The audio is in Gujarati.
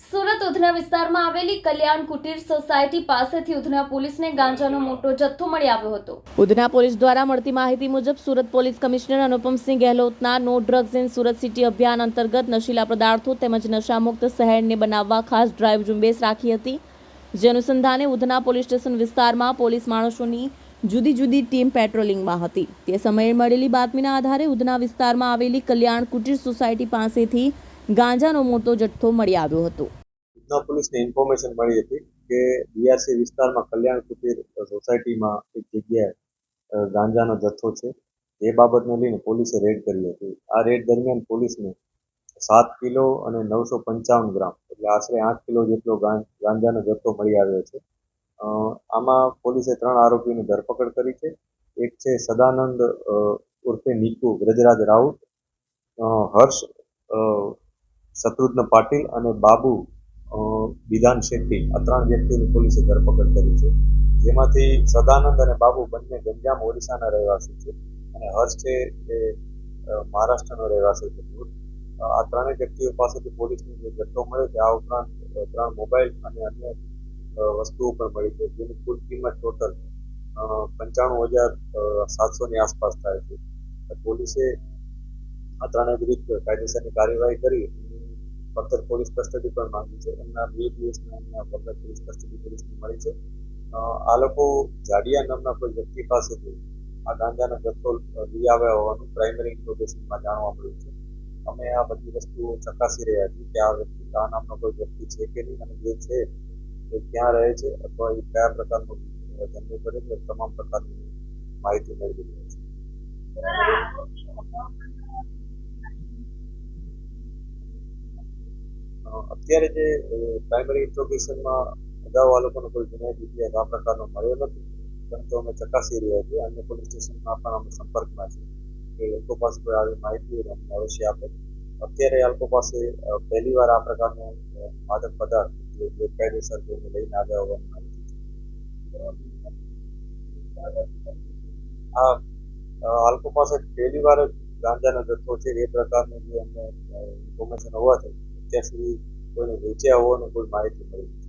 સુરત ઉધના વિસ્તારમાં આવેલી કલ્યાણ કુટીર સોસાયટી પાસેથી ઉધના પોલીસને ગાંજાનો મોટો જથ્થો મળી આવ્યો હતો. ઉધના પોલીસ દ્વારા મળતી માહિતી મુજબ Surat police commissioner Anupamsinh ગેહલોતના no drugs in Surat city અભિયાન અંતર્ગત નશીલા પદાર્થો તેમજ નશામુક્ત શહેરને બનાવવા ખાસ ડ્રાઈવ ઝુંબેશ રાખી હતી. જે અનુસંધાને ઉધના પોલીસ સ્ટેશન વિસ્તારમાં પોલીસ માણસોની જુદી જુદી ટીમ પેટ્રોલિંગમાં હતી. તે સમયે મળેલી બાતમીના આધારે ઉધના વિસ્તારમાં આવેલી કલ્યાણ કુટીર સોસાયટી પાસેથી ગાંજાનો મોટો જથ્થો મળી આવ્યો હતો. ઉધના પોલીસને ઇન્ફોર્મેશન મળી હતી કે બીઆરસી વિસ્તારમાં કલ્યાણ કુટીર સોસાયટીમાં એક જગ્યાએ ગાંજાનો જથ્થો છે. એ બાબતને લઈને પોલીસે રેડ કરી હતી. આ રેડ દરમિયાન પોલીસને સાત કિલો અને નવસો પંચાવન ગ્રામ, એટલે આશરે આઠ કિલો જેટલો ગાંજાનો જથ્થો મળી આવ્યો છે. આમાં પોલીસે ત્રણ આરોપીની ધરપકડ કરી છે. એક છે સદાનંદ ઉર્ફે નીકુ વ્રજરાજ રાઉત હર્ષ શત્રુઘ્ન પાટીલ અને બાબુ બિદાન શેટ્ટી, આ ત્રણ વ્યક્તિની પોલીસે ધરપકડ કરી છે. જેમાંથી સદાનંદ અને બાબુ બંને ગંજામ ઓડિશાના રહેવાસી છે અને હર્ષ છે એ મહારાષ્ટ્રનો રહેવાસી છે. આ ત્રણેય વ્યક્તિઓ પાસેથી પોલીસને જે જથ્થો મળ્યો છે, આ ઉપરાંત ત્રણ મોબાઈલ અને અન્ય વસ્તુઓ પણ મળી છે, જેની કુલ કિંમત ટોટલ પંચાણું હજાર સાતસોની આસપાસ થાય છે. પોલીસે આ ત્રણેય વિરુદ્ધ કાયદેસરની કાર્યવાહી કરી ફર્ધર પોલીસ કસ્ટડી પણ માંગી છે. એમના બે દિવસના એમના ફર્ધર પોલીસ કસ્ટડી પોલીસને મળી છે. આ લોકો જાડિયા નામના કોઈ વ્યક્તિ પાસેથી આ ગાંજાનો જથ્થો લઈ આવ્યા હોવાનું પ્રાઇમરી ઇન્ફોર્મેશનમાં જાણવા મળ્યું છે. અમે આ બધી વસ્તુઓ ચકાસી રહ્યા છીએ કે આ વ્યક્તિ આ નામનો કોઈ વ્યક્તિ છે કે નહીં અને જે છે એ ક્યાં રહે છે અથવા એ કયા પ્રકારનો ધંધો કરે છે તમામ પ્રકારની માહિતી મેળવી રહ્યા છે અત્યારે જે પ્રાઇમરી ઇન્ટ્રોગેશનમાં અગાઉ આ લોકોને કોઈ ગુનાહિત દીધી આ પ્રકારનો મળ્યો નથી. પરંતુ અમે ચકાસી રહ્યા છીએ, અન્ય પોલીસ સ્ટેશનમાં પણ અમે સંપર્કમાં છીએ એ લોકો પાસે કોઈ આવી માહિતી અમને અવશ્ય આપે. અત્યારે આ લોકો પાસે પહેલીવાર આ પ્રકારનો માદક પદાર્થ જે કાયદેસર કોઈને લઈને આવ્યા હોવાનું છે. આ લોકો પાસે પહેલીવાર ગાંજાનો જથ્થો છે. એ પ્રકારની જે અમને ઇન્ફોર્મેશન હોવાથી અત્યાર સુધી કોઈને વેચ્યા હોવાની કોઈ માહિતી મળી નથી